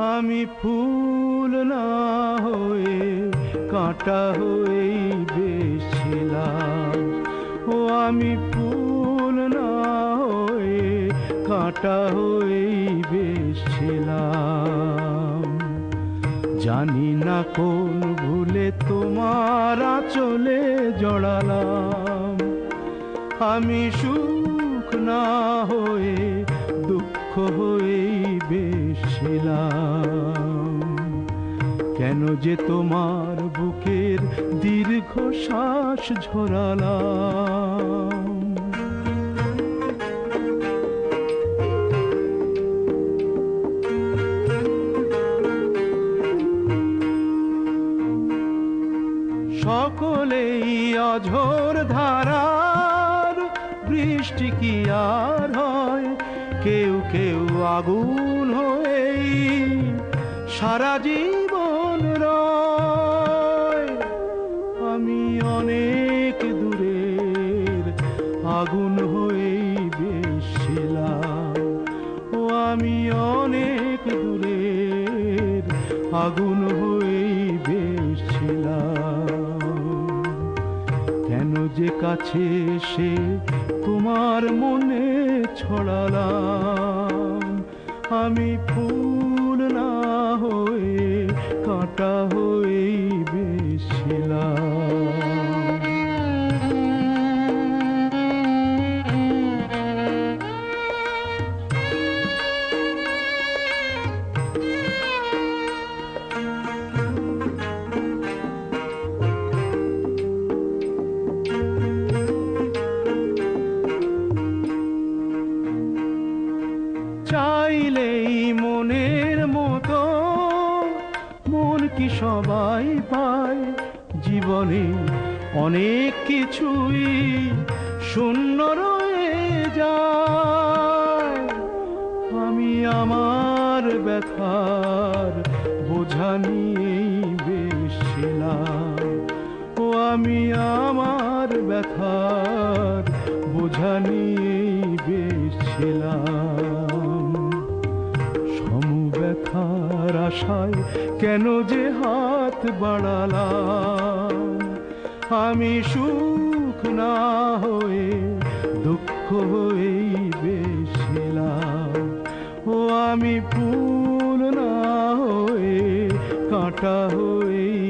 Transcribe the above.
আমি ফুল না হয়ে, কাঁটা হয়েই বেছিলাম। ও আমি ফুল না হয়ে, কাঁটা হয়েই বেছিলাম। জানি না কোন ভুলে তোমার চলে জড়ালাম। আমি সুখ না হয়ে, দুঃখ হয়েই বেশিলাম কেন যে তোমার বুকের দীর্ঘ শ্বাস ঝরালাম। সকলেই অঝোর ধারার বৃষ্টি কি আর হয়? কেউ কেউ আগুন হয়ে সারা জীবন আমি অনেক দূরের আগুন হয়েই বেশিলাম। ও আমি অনেক দূরের আগুন হয়েই বেশিলাম। কেন যে কাছে সে তোমার মনে ছড়ালাম। আমি ফুল না হয়ে কাঁটা হয়েই চাইলেই মনের মতো। মন কি সবাই পায়? জীবনে অনেক কিছুই শূন্য রয়ে যায়। আমি আমার ব্যথার বোঝা নিয়েই বেশিলাম। ও আমি আমার ব্যথার বোঝা নিয়েই বেশিলাম। আশায় কেন যে হাত বাড়ালাম? আমি সুখ না হয়ে দুঃখ হয়েই বেশিলাম। ও আমি ফুল না হয়ে কাঁটা হয়ে